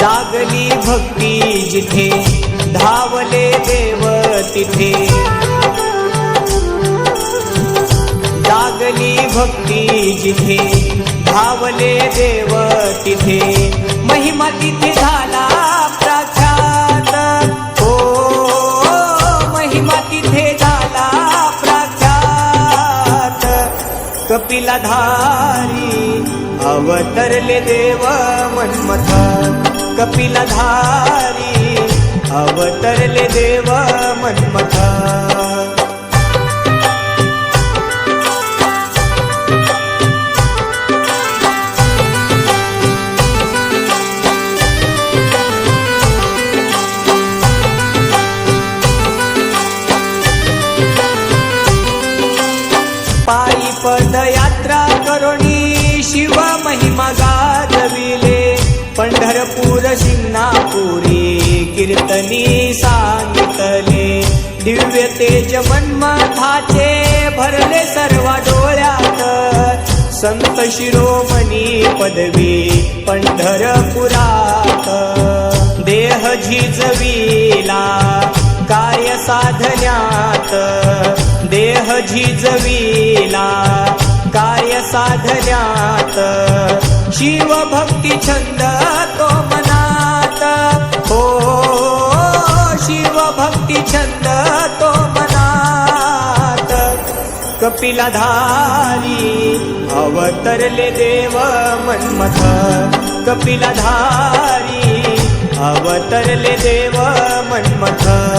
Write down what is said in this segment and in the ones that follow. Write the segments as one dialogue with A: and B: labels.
A: जागली भक्ती जिथे धावले देव तिथे. जागली भक्ती जिथे धावले देव तिथे. महिमा तिथे झाला प्राख्यात. हो महिमा तिथे झाला प्रख्यात. कपिलाधारी अवतरले देवा मन्मथ कपिलधारी. अवतरले देवा मन्मथ. पायी पदयात्रा करोणी शिव महिमा गाजविले. पंढरपूर शिंगणापुरी कीर्तनी सांगितले. दिव्य तेज मन्मथाचे भरले सर्व डोळ्यात. संत शिरोमणी पदवी पंढरपुरात. देह झिजविला कार्य साधण्यात देह झिजविला साधण्यात शिवभक्ती छंद तो मनात. हो शिवभक्ती छंद तो मनात. कपिलाधारी अवतरले देव मन्मथ. कपिलाधारी अवतरले देव मन्मथ.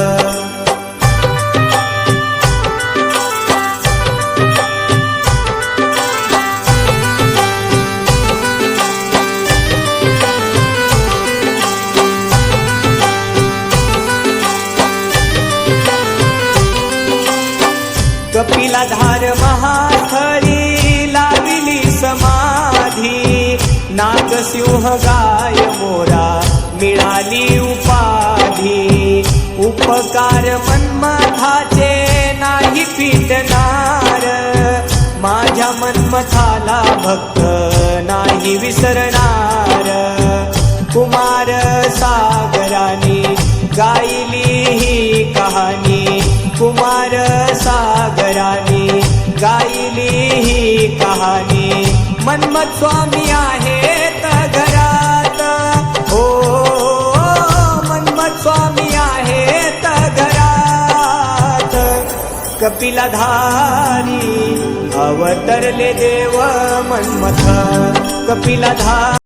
A: कपिला धार महास्थळी लाविली समाधी. नागसिंह गाय मोरा मिळाली उपाधी. उपकार मन्मथाचे नाही फिटणार माझ्या मन्मथाला भक्त नाही विसरणार. कुमार सागरानी गायली ही कहाणी. कुमार राणी गायली ही कहाणी. मन्मथ स्वामी आहेत घरात. हो मन्मथ स्वामी आहेत घरात. कपिलाधारी अवतरले देव मन्मथ. कपिलाधारी